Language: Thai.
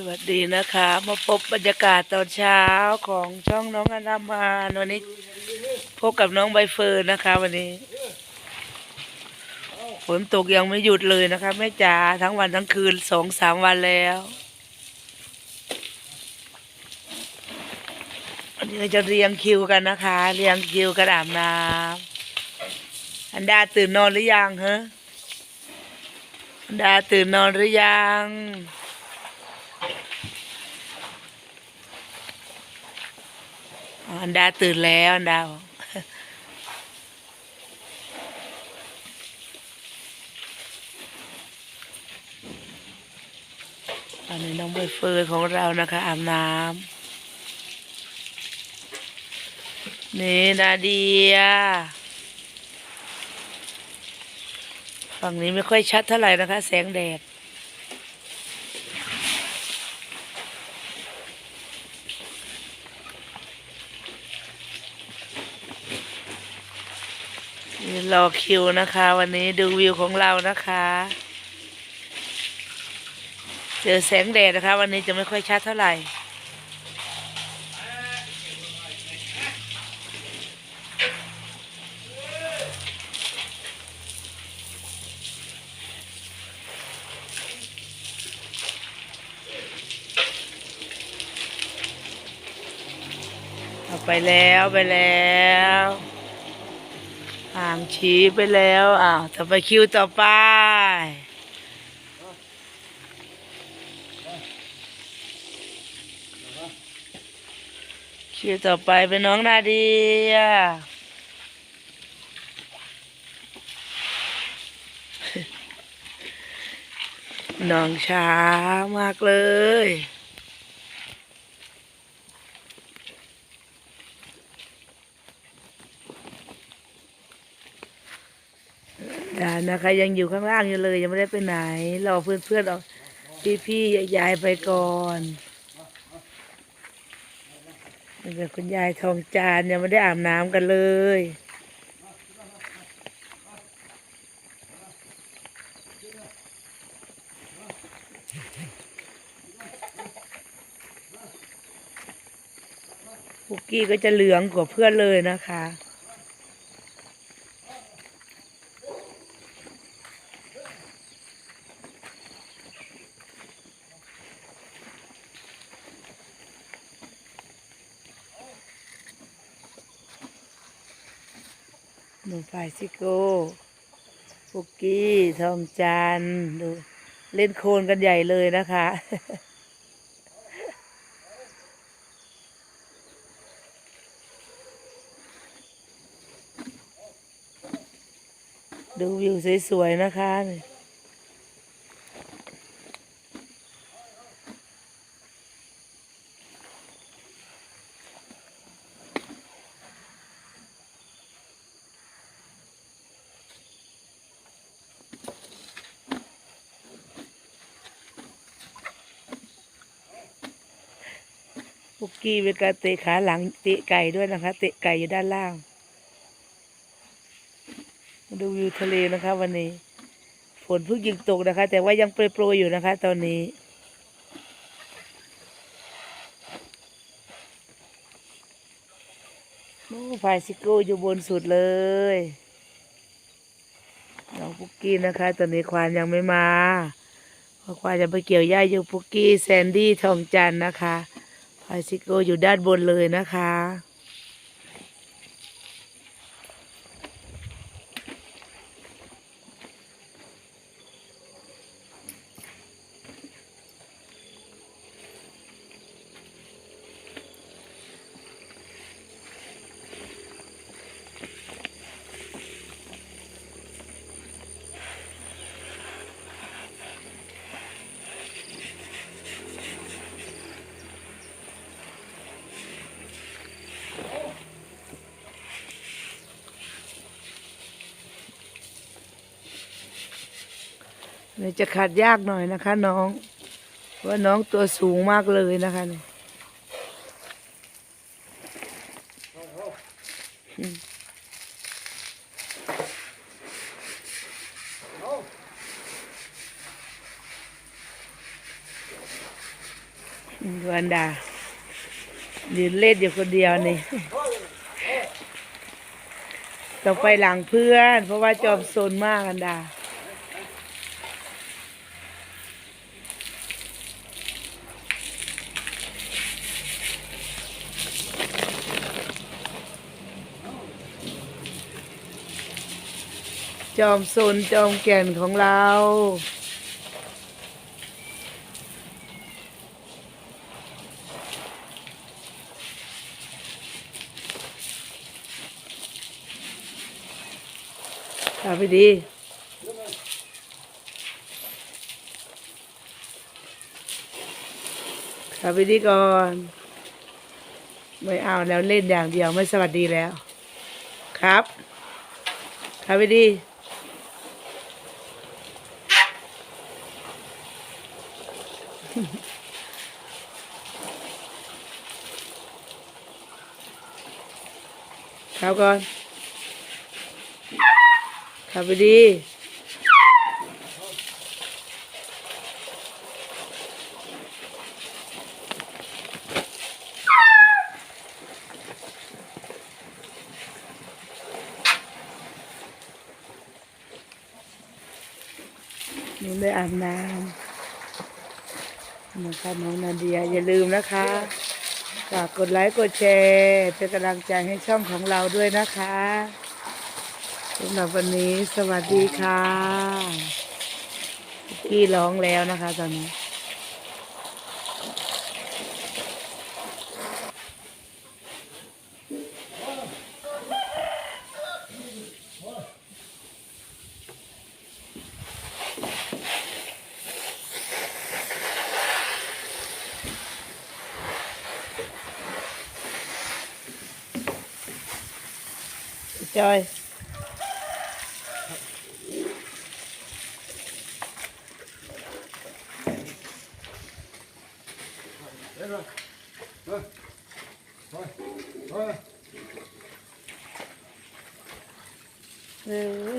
สวัสดีนะคะ มาพบบรรยากาศตอนเช้าของช่องน้องอนามาวันนี้ พบกับน้องใบเฟิร์นนะคะ วันนี้ฝนตกยังไม่หยุดเลยนะคะแม่จ๋าทั้งวันทั้งคืนสองสามวันแล้ววันนี้เราจะเรียงคิวกันนะคะ เรียงคิวกระดาบน้ำอันดาตื่นนอนหรือยังฮะอันดาตื่นนอนหรือยัง อันดาตื่นแล้วอันดาอกอันนี้น้องใบเฟิร์นของเรานะคะอาบน้ำนี่นาเดียฝั่งนี้ไม่ค่อยชัดเท่าไหร่นะคะ แสงแดด รอคิวนะคะ วันนี้ดูวิวของเรานะคะ เจอแสงแดดนะคะ วันนี้จะไม่ค่อยชัดเท่าไหร่ไปแล้วไปแล้ว ห่างชี้ไปแล้วอ้าวต่อไปคิวต่อไปคิวต่อไปเป็นน้องนาเดียน้องช้ามากเลย ดานะคะยังอยู่ข้างล่างอยู่เลย ยังไม่ได้ไปไหนรอเพื่อนเพื่อนๆออกพี่พี่ๆยายไปก่อนนี่เป็นคุณยายทองจานยังไม่ได้อาบน้ำกันเลยปุกกี้ก็จะเหลืองกว่าเพื่อนเลยนะคะ หนูฝ่ายซิโก้ปุกกี้ทองจันดูเล่นโคลนกันใหญ่เลยนะคะ ดูวิวสวยๆนะคะ ปุกกี้เป็นการเตะขาหลังเตะไก่ด้วยนะคะ เตะไก่อยู่ด้านล่างมาดูวิวทะเลนะคะ วันนี้ฝนเพิ่งยิงตกนะคะ แต่ว่ายังโปรยๆอยู่นะคะ ตอนนี้โอ้พายซิโก้อยู่บนสุดเลยน้องปุกกี้นะคะ ตอนนี้ควานยังไม่มาเพราะควานจะไปเกี่ยวหญ้าอยู่ปุกกี้แซนดี้ทองจันนะคะ พายซิโกอยู่ด้านบนเลยนะคะ เนี่ยจะขัดยากหน่อยนะคะ น้อง เพราะว่าน้องตัวสูงมากเลยนะคะเนี่ยอืมอืมดูอันดายืนเล่นอยู่คนเดียวนี่ต้องไปหลังเพื่อน เพราะว่าจอมโซนมากอันดา จอมโซนจอมแก่นของเราขับไปดีขับไปดีก่อน ไม่เอาแล้วเล่นอย่างเดียวไม่สวัสดีแล้ว ครับขับไปดี ขับก่อน ขับไปดีนี่ได้อาบน้ำ นะคะน้องนาเดียอย่าลืมนะคะฝากกดไลค์กดแชร์เป็นกำลังใจให้ช่องของเราด้วยนะคะสำหรับวันนี้สวัสดีค่ะพี่ร้องแล้วนะคะตอนนี้ จอยเออ